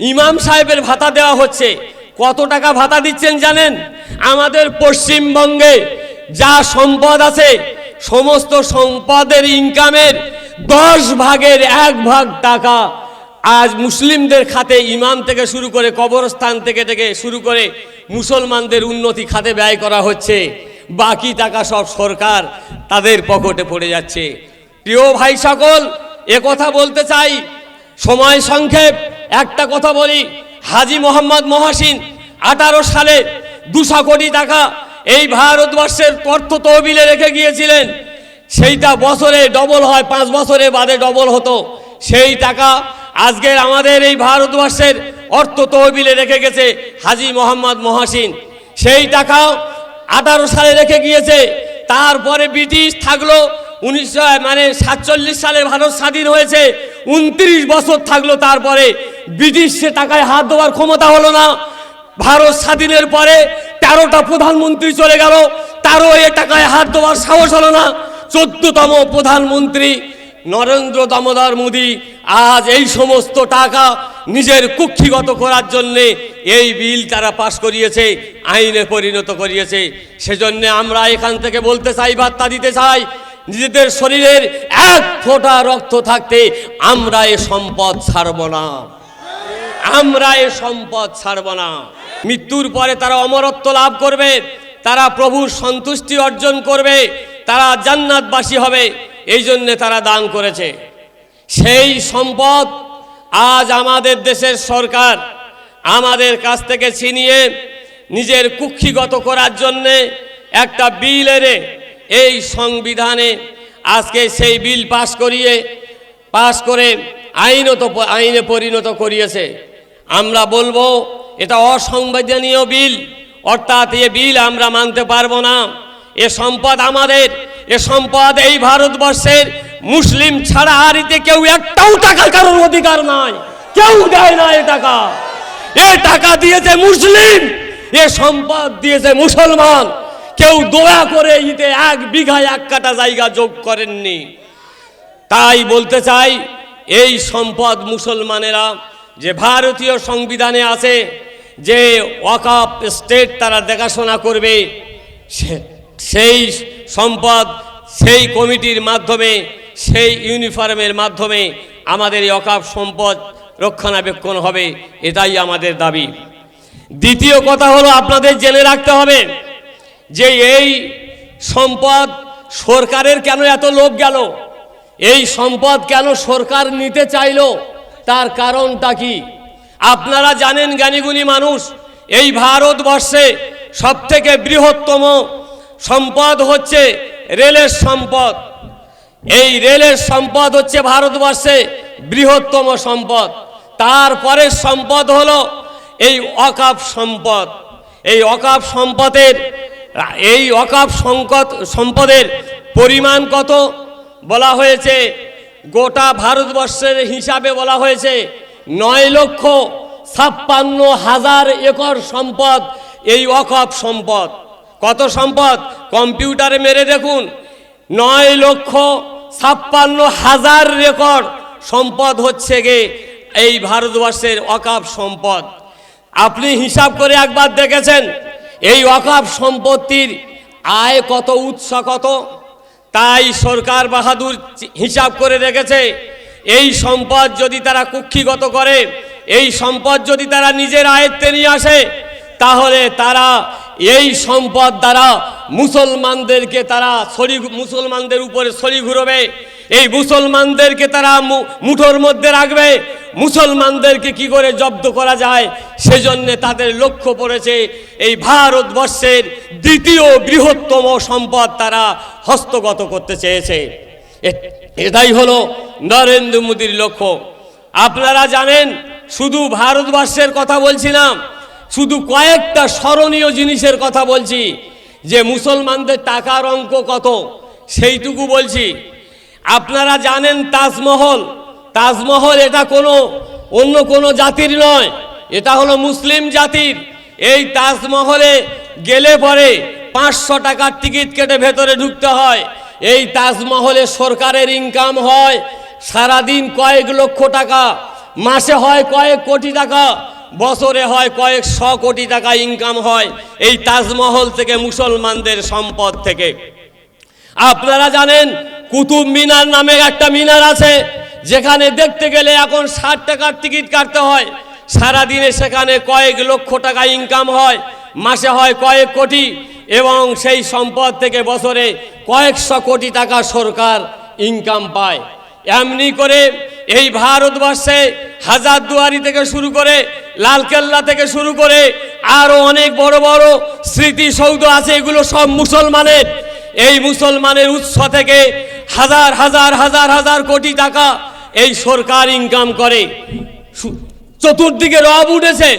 ইমাম সাহেবের ভাতা দেওয়া হচ্ছে। কত টাকা ভাতা দিচ্ছেন জানেন? আমাদের পশ্চিমবঙ্গে যা সম্পদ আছে, সমস্ত সম্পদের ইনকামের দশ ভাগের এক ভাগ টাকা আজ মুসলিমদের খাতে ইমাম থেকে শুরু করে কবরস্থান থেকে থেকে শুরু করে মুসলমানদের উন্নতি খাতে ব্যয় করা হচ্ছে। বাকি টাকা সব সরকার তাদের পকেটে পড়ে যাচ্ছে। প্রিয় ভাই সকল কথা বলতে চাই। সময় সংক্ষেপ। একটা কথা বলি, হাজি মোহাম্মদ মহাসিন আঠারো সালে দুশো কোটি টাকা এই ভারতবর্ষের অর্থ তহবিলে রেখে গিয়েছিলেন। সেইটা বছরে ডবল হয়, পাঁচ বছরে বাদে ডবল হতো। সেই টাকা আজকের আমাদের এই ভারতবর্ষের অর্থ তহবিলে রেখে গেছে হাজি মোহাম্মদ মহাসিন। সেই টাকাও আঠারো সালে রেখে গিয়েছে। তারপরে ব্রিটিশ থাকল, উনিশশো মানে সাতচল্লিশ সালে ভারত স্বাধীন হয়েছে, উনত্রিশ বছর থাকল তারপরে। সে টাকায় হাত দেওয়ার ক্ষমতা হলো না। ভারত স্বাধীনের পরে তেরোটা প্রধানমন্ত্রী চলে গেল। তারও এ টাকায় হাত দেওয়ার সাহস হলো না। চোদ্দতম প্রধানমন্ত্রী নরেন্দ্র দামোদর মোদী আজ এই সমস্ত টাকা নিজের কুক্ষিগত করার জন্যে এই বিল তারা পাশ করিয়েছে, আইনে পরিণত করিয়েছে। সেজন্য আমরা এখান থেকে বলতে চাই, বার্তা দিতে চাই, নিজেদের শরীরের এক ফোঁটা রক্ত থাকতে আমরা এ সম্পদ ছাড়ব না। আমরা এ সম্পদ ছাড়ব না। মৃত্যুর পরে তারা অমরত্ব লাভ করবে, তারা প্রভুর সন্তুষ্টি অর্জন করবে, তারা জান্নাতবাসী হবে, এই জন্যে তারা দান করেছে। সেই সম্পদ আজ আমাদের দেশের সরকার আমাদের কাছ থেকে ছিনিয়ে নিজের কুক্ষিগত করার জন্যে একটা বিল এনে এই সংবিধানে আজকে সেই বিল পাশ করিয়ে, পাশ করে আইনত আইনে পরিণত করিয়েছে। আমরা বলব, এটা অসংবিধানীয় বিল। অর্থাৎ এ বিল আমরা মানতে পারব না। এ সম্পদ আমাদের, এ সম্পদ এই ভারতবর্ষের মুসলিম ছাড়া আর এতে কেউ একটাও টাকা কারোর অধিকার নাই। কেউ দেয় না এ টাকা। এ টাকা দিয়েছে মুসলিম, এ সম্পদ দিয়েছে মুসলমান। কেউ দয়া করে ইতে এক বিঘা, এক কাটা জায়গা যোগ করেননি। তাই বলতে চাই, এই সম্পদ মুসলমানেরা যে ভারতীয় সংবিধানে আছে যে ওয়াকাপ স্টেট তারা দেখাশোনা করবে সেই সম্পদ সেই কমিটির মাধ্যমে, সেই ইউনিফর্মের মাধ্যমে আমাদের এই অকাপ সম্পদ রক্ষণাবেক্ষণ হবে, এটাই আমাদের দাবি। দ্বিতীয় কথা হলো আপনাদের জেনে রাখতে হবে যে এই সম্পদ সরকারের কেন এত লোভ গেল? এই সম্পদ কেন সরকার নিতে চাইলো? তার কারণটা কি? আপনারা জানেন জ্ঞানীগুণী মানুষ, এই ভারতবর্ষে সব থেকে বৃহত্তম সম্পদ হচ্ছে রেলের সম্পদ। এই রেলের সম্পদ হচ্ছে ভারতবর্ষে বৃহত্তম সম্পদ। তারপরের সম্পদ হলো এই অকাপ সম্পদ। এই অকাপ সম্পদের, এই অকাপ সংকট, সম্পদের পরিমাণ কত বলা হয়েছে? গোটা ভারতবর্ষের হিসাবে বলা হয়েছে, নয় লক্ষ ছাপ্পান্ন হাজার একর সম্পদ, এই অকাপ সম্পদ। কত সম্পদ? কম্পিউটারে মেরে দেখুন, নয় লক্ষ ছাপ্পান্ন হাজার রেকর্ড সম্পদ হচ্ছে গে এই ভারতবর্ষের অকাপ সম্পদ। আপনি হিসাব করে একবার দেখেছেন, এই অকাপ সম্পত্তির আয় কত, উৎস কত? তাই সরকার বাহাদুর হিসাব করে রেখেছে, এই সম্পদ যদি তারা কুক্ষিগত করে, এই সম্পদ যদি তারা নিজের আয়ত্তে নিয়ে আসে, তাহলে তারা এই সম্পদ দ্বারা মুসলমানদেরকে তারা ছড়ি মুসলমানদের উপরে ছড়ি ঘুরবে, এই মুসলমানদেরকে তারা মুঠোর মধ্যে রাখবে মুসলমানদেরকে কি করে জব্দ করা যায়? সেজন্য তাদের লক্ষ্য পড়েছে এই ভারতবর্ষের দ্বিতীয় বৃহত্তম সম্পদ তারা হস্তগত করতে চেয়েছে। এটাই হলো নরেন্দ্র মোদীর লক্ষ্য। আপনারা জানেন, শুধু ভারতবর্ষের কথা বলছি না শুধু কয়েকটা স্মরণীয় জিনিসের কথা বলছি, যে মুসলমানদের টাকার অঙ্ক কত? সেইটুকু বলছি। আপনারা জানেন তাজমহল তাজমহল এটা কোনো, অন্য কোনো জাতির নয়, এটা হলো মুসলিম জাতির। এই তাজমহলে গেলে পরে পাঁচশো টাকার টিকিট কেটে ভেতরে ঢুকতে হয়। এই তাজমহলে সরকারের ইনকাম হয়, সারাদিন কয়েক লক্ষ টাকা, মাসে হয় কয়েক কোটি টাকা, বছরে হয় কয়েক শ কোটি টাকা ইনকাম হয় এই তাজমহল থেকে মুসলমানদের সম্পদ থেকে। আপনারা জানেন, কুতুব মিনার নামে একটা মিনার আছে যেখানে দেখতে গেলে এখন ষাট টাকার টিকিট কাটতে হয়। সারাদিনে সেখানে কয়েক লক্ষ টাকা ইনকাম হয়। মাসে হয় কয়েক কোটি এবং সেই সম্পদ থেকে বছরে কয়েকশো কোটি টাকা সরকার ইনকাম পায়। এমনি করে এই ভারতবর্ষে হাজারদুয়ারি থেকে শুরু করে লালকেল্লা থেকে শুরু করে আরও অনেক বড় বড় স্মৃতিসৌধ আছে, এগুলো সব মুসলমানের। এই মুসলমানের উৎস থেকে হাজার হাজার হাজার হাজার কোটি টাকা এই সরকার ইনকাম করে। চতুর্দিকে রব উঠেছে।